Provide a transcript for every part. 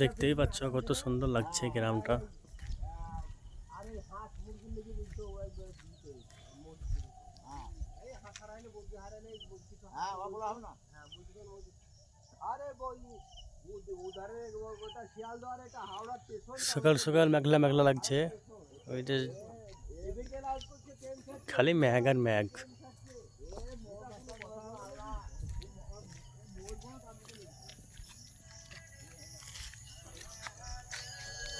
দেখতেই পাচ্ছ কত সুন্দর লাগছে গ্রামটা সকাল সকাল মেঘলা মেঘলা লাগছে ওইটা খালি ম্যাগ আর ম্যাগ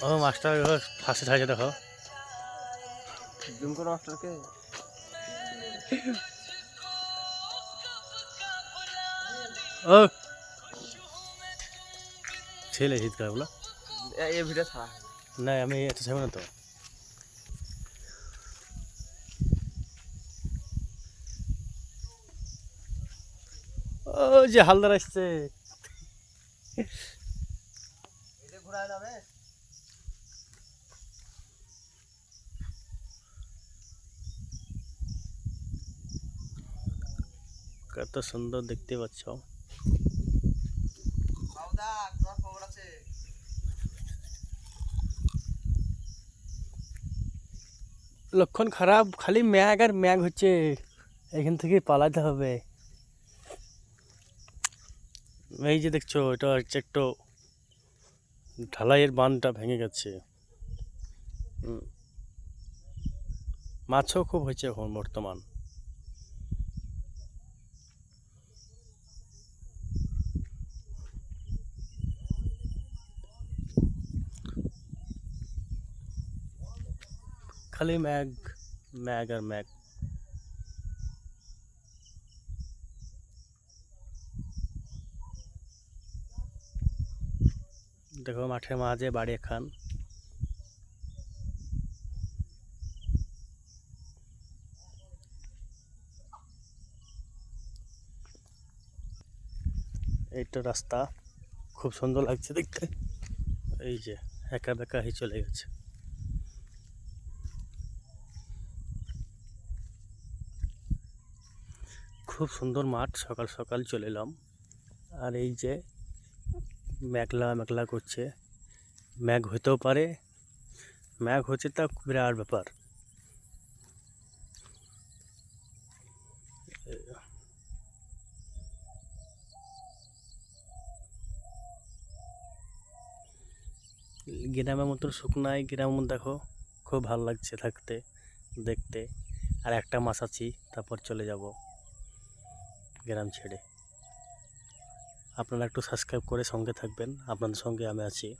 ও মাস্টার ফাঁসে থাকে দেখো। জুম করো মাস্টারকে। ও ছেলে শীত করে বলো। এই ভিডিও ছাড়া না। আমি এটা চাইব না তো। ও যে হালদার আসছে। এটা ঘোরা যাবে। কত সুন্দর দেখতে পাচ্ছ। লক্ষণ খারাপ খালি ম্যাগ আর ম্যাগ হচ্ছে। এখান থেকে পালাতে হবে। এই যে দেখছ এটা হচ্ছে একটু ঢালাইয়ের বানটা ভেঙে গেছে। মাছও খুব হয়েছে এখন বর্তমান। খালি ম্যাগ ম্যাগ আর ম্যাগ। দেখো মাঠের মাঝে বাড়ি খান এইটা রাস্তা। খুব সুন্দর লাগছে দেখতে। এই যে, একা বেকা হয়ে চলে গেছে। খুব সুন্দর মাঠ, সকাল সকাল চলে এলাম। আর এই যে মেঘলা মেঘলা করছে। ম্যাঘ হতেও পারে ম্যাঘ হচ্ছে তা বিরাট ব্যাপার। গ্রামের মতো শুকনায় গ্রাম দেখো, খুব ভালো লাগছে থাকতে, দেখতে। আর একটা মাস আছি, তারপর চলে যাব। গ্রাম ছেড়ে। আপনারা একটু সাবস্ক্রাইব করে সঙ্গে থাকবেন। আপনাদের সঙ্গে আমি আছি।